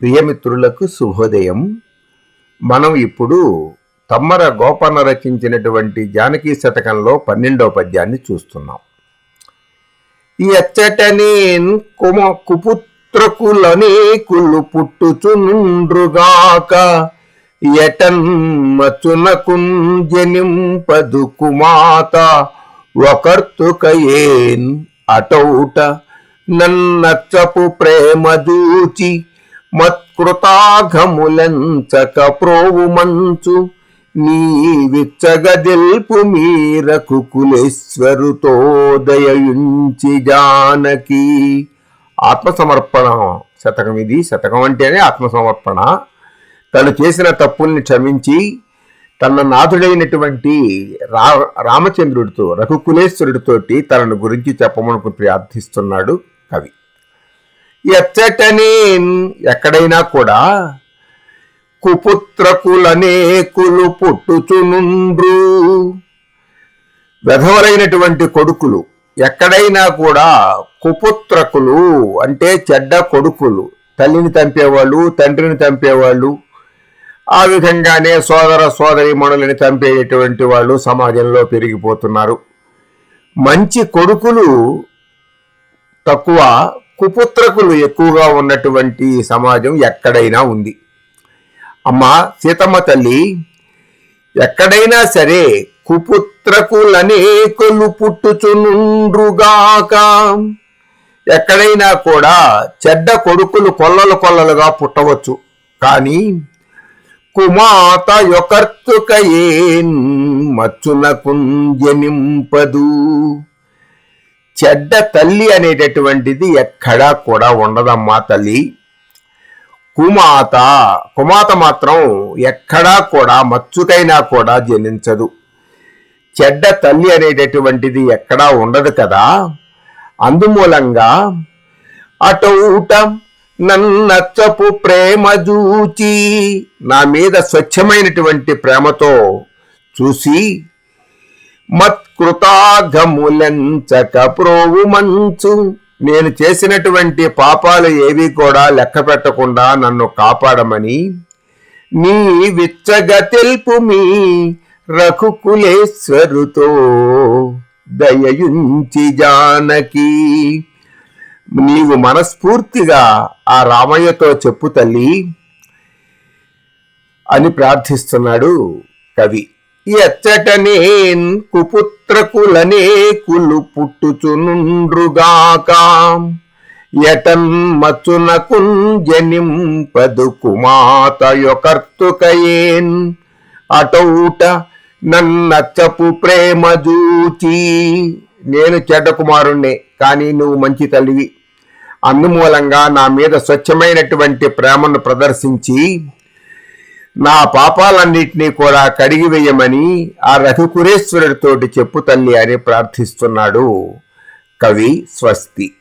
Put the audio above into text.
ప్రియమిత్రులకు శుభోదయం. మనం ఇప్పుడు తమ్మర గోపన్న రచించినటువంటి జానకీ శతకంలో పన్నెండవ పద్యాన్ని చూస్తున్నాం. ఎచ్చటనేన్ కుమ కుపుత్రకులనేకులు పుట్టుచునుండ్రుగాక ఎటన్మచునకుంజనింపదు కుమాత ఒకర్తుకయేన్ అటౌట నన్నచ్చపు ప్రేమ దూచి మత్కృతాఘములంచక ప్రోవు మంచు. నీ విచ్చగదిల్పు మీరకు కులేశ్వరుతోదయయుంచి జానకి. ఆత్మసమర్పణ శతకం ఇది. శతకం అంటేనే ఆత్మసమర్పణ. తను చేసిన తప్పుల్ని క్షమించి తన నాథుడైనటువంటి రా రామచంద్రుడితో రఘుకులేశ్వరుడితోటి తనను గురించి చెప్పమనుకు ప్రార్థిస్తున్నాడు కవి. ఎచ్చటనే ఎక్కడైనా కూడా కుపుత్రకులనేకులు పుట్టుచునుండ్రు. వెధవలైనటువంటి కొడుకులు ఎక్కడైనా కూడా కుపుత్రకులు అంటే చెడ్డ కొడుకులు తల్లిని చంపేవాళ్ళు తండ్రిని చంపేవాళ్ళు ఆ విధంగానే సోదర సోదరి మణులని చంపేటువంటి వాళ్ళు సమాజంలో పెరిగిపోతున్నారు. మంచి కొడుకులు తక్కువ కుపుత్రకులు ఎక్కువగా ఉన్నటువంటి సమాజం ఎక్కడైనా ఉంది. అమ్మ సీతమ్మ తల్లి ఎక్కడైనా సరే కుపుత్రకులనేకులు పుట్టుచునుండ్రుగాక. ఎక్కడైనా కూడా చెడ్డ కొడుకులు కొల్లలు కొల్లలుగా పుట్టవచ్చు. కానీ కుమాత యొకర్తుకయేన్ మచ్చునకుంజనింపదు చెడ్డ తల్లి అనేటటువంటిది ఎక్కడా కూడా ఉండదమ్మా తల్లి. కుమాత కుమాత మాత్రం ఎక్కడా కూడా మచ్చుకైనా కూడా జనించదు. చెడ్డ తల్లి అనేటటువంటిది ఎక్కడా ఉండదు కదా. అందుమూలంగా అటౌట నన్నచ్చపు ప్రేమ చూచి నా మీద స్వచ్ఛమైనటువంటి ప్రేమతో చూసి మత్కృతాఘములంచక ప్రోవు మంచు నేను చేసినటువంటి పాపాలు ఏవి కూడా లెక్క పెట్టకుండా నన్ను కాపాడమని. నీ విచ్చగ తెలుపు మీ రఘుకులేశ్వరుతో దయయుంచి జానకి. నీవు మనస్ఫూర్తిగా ఆ రామయ్యతో చెప్పు తల్లి అని ప్రార్థిస్తున్నాడు కవి. ఎచ్చటనేన్ కుపుత్రకులనేకులు పుట్టుచునుండ్రుగాక. ఎటన్ మచ్చునకుంజనింపదు కుమాత యొకర్తుకయేన్. అటౌట నన్నచ్చపు ప్రేమ జూచి. నేను చెడ్డ కుమారుణ్ణే కానీ నువ్వు మంచి తల్లివి. అందుమూలంగా నా మీద స్వచ్ఛమైనటువంటి ప్రేమను ప్రదర్శించి నా పాపాలన్నిటినీ కూడా కడిగివేయమని ఆ రఘుకురేశ్వరుడితోటి చెప్పు తల్లి అని ప్రార్థిస్తున్నాడు. కవి స్వస్తి.